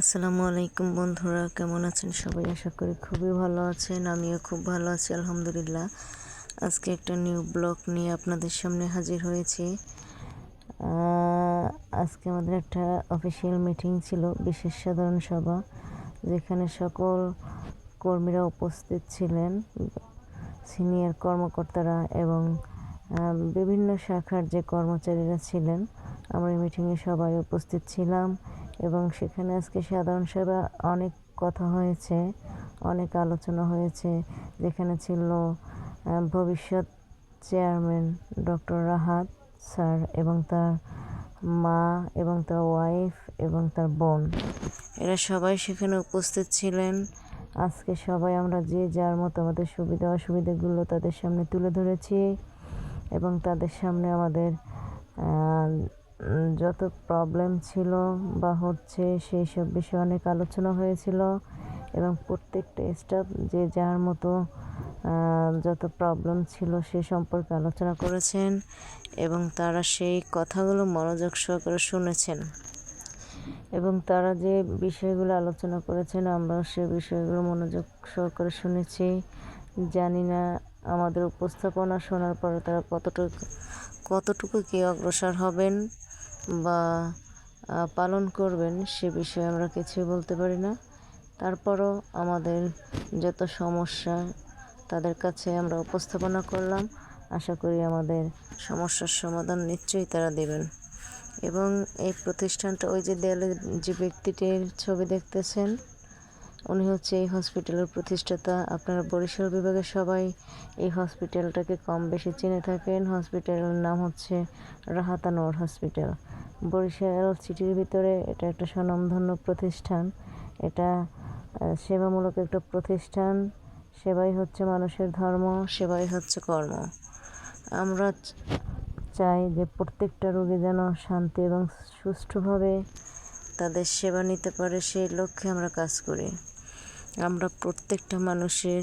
আসসালামু আলাইকুম বন্ধুরা, কেমন আছেন সবাই? আশা করি খুবই ভালো আছেন, আমিও খুব ভালো আছি, আলহামদুলিল্লাহ। আজকে একটা নিউ ব্লগ নিয়ে আপনাদের সামনে হাজির হয়েছি। আজকে আমাদের একটা অফিসিয়াল মিটিং ছিল, বিশেষ সাধারণ সভা, যেখানে সকল কর্মীরা উপস্থিত ছিলেন সিনিয়র কর্মকর্তারা এবং বিভিন্ন শাখার যে কর্মচারীরা ছিলেন। আমরা মিটিংয়ে সবাই উপস্থিত ছিলাম। এবং সেখানে আজকে সাধারণ সভা অনেক কথা হয়েছে, অনেক আলোচনা হয়েছে। যেখানে ছিল ভবিষ্যৎ চেয়ারম্যান ডক্টর রাহাত স্যার এবং তার মা এবং তার ওয়াইফ এবং তার বোন। এরা সবাই সেখানে উপস্থিত ছিলেন। আজকে সবাই আমরা যে যার মতো আমাদের সুবিধা অসুবিধাগুলো তাদের সামনে তুলে ধরেছি এবং তাদের সামনে আমাদের যত প্রবলেম ছিল বা হচ্ছে সেই সব বিষয়ে অনেক আলোচনা হয়েছিল এবং প্রত্যেকটা স্টাফ যে যার মতো যত প্রবলেম ছিল সে সম্পর্কে আলোচনা করেছেন এবং তারা সেই কথাগুলো মনোযোগ সহকারে শুনেছেন। এবং তারা যে বিষয়গুলো আলোচনা করেছেন, আমরা সে বিষয়গুলো মনোযোগ সহকারে শুনেছি। জানি না আমাদের উপস্থাপনা শোনার পরে তারা কতটুকু কতটুকু কি অগ্রসর হবেন বা পালন করবেন সে বিষয়ে আমরা কিছুই বলতে পারি না। তারপরও আমাদের যত সমস্যা তাদের কাছে আমরা উপস্থাপনা করলাম। আশা করি আমাদের সমস্যার সমাধান নিশ্চয়ই তারা দেবেন। এবং এই প্রতিষ্ঠানটা ওই যে দেয়ালে যে ব্যক্তিটির ছবি দেখতেছেন উনি হচ্ছে এই হসপিটালের প্রতিষ্ঠাতা। আপনারা বরিশাল বিভাগের সবাই এই হসপিটালটাকে কম বেশি চিনে থাকেন। হসপিটালের নাম হচ্ছে রাহাতানোর হসপিটাল বরিশাল সিটির ভিতরে এটা একটা স্বনামধন্য প্রতিষ্ঠান। এটা সেবামূলক একটা প্রতিষ্ঠান। সেবাই হচ্ছে মানুষের ধর্ম, সেবাই হচ্ছে কর্ম। আমরা চাই যে প্রত্যেকটা রোগী যেন শান্তি এবং সুষ্ঠুভাবে তাদের সেবা নিতে পারে, সেই লক্ষ্যে আমরা কাজ করি। আমরা প্রত্যেকটা মানুষের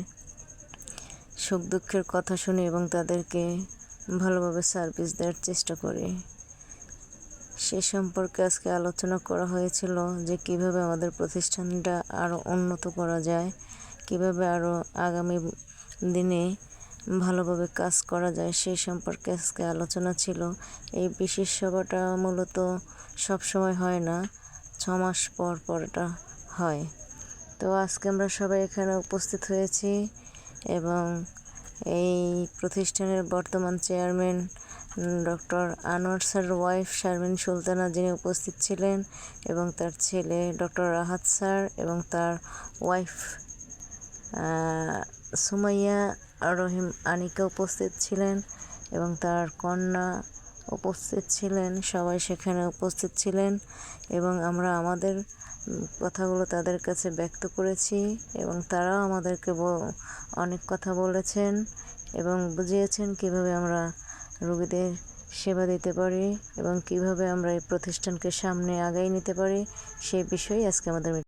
সুখ দুঃখের কথা শুনি এবং তাদেরকে ভালোভাবে সার্ভিস দেওয়ার চেষ্টা করি। সে সম্পর্কে আজকে আলোচনা করা হয়েছিল যে কীভাবে আমাদের প্রতিষ্ঠানটা আরও উন্নত করা যায়, কীভাবে আরও আগামী দিনে ভালোভাবে কাজ করা যায় সেই সম্পর্কে আজকে আলোচনা ছিল। এই বিশেষ সভাটা মূলত সব সময় হয় না ছ মাস পর পর এটা হয়। তো আজকে আমরা সবাই এখানে উপস্থিত হয়েছি এবং এই প্রতিষ্ঠানের বর্তমান chairman doctor Anwar sir, wife Sharmin Sultana যিনি উপস্থিত ছিলেন এবং তার ছেলে ডক্টর রাহাত স্যার এবং তার ওয়াইফ সুমাইয়া রহিম আনিকা উপস্থিত ছিলেন এবং তার কন্যা উপস্থিত ছিলেন, সবাই সেখানে উপস্থিত ছিলেন এবং আমরা আমাদের কথাগুলো তাদের কাছে ব্যক্ত করেছি এবং তারাও আমাদেরকে অনেক কথা বলেছেন এবং বুঝিয়েছেন কীভাবে আমরা রোগীদের সেবা দিতে পারি এবং কীভাবে আমরা এই প্রতিষ্ঠানকে সামনে আগাই নিতে পারি, সেই বিষয়ে আজকে আমাদের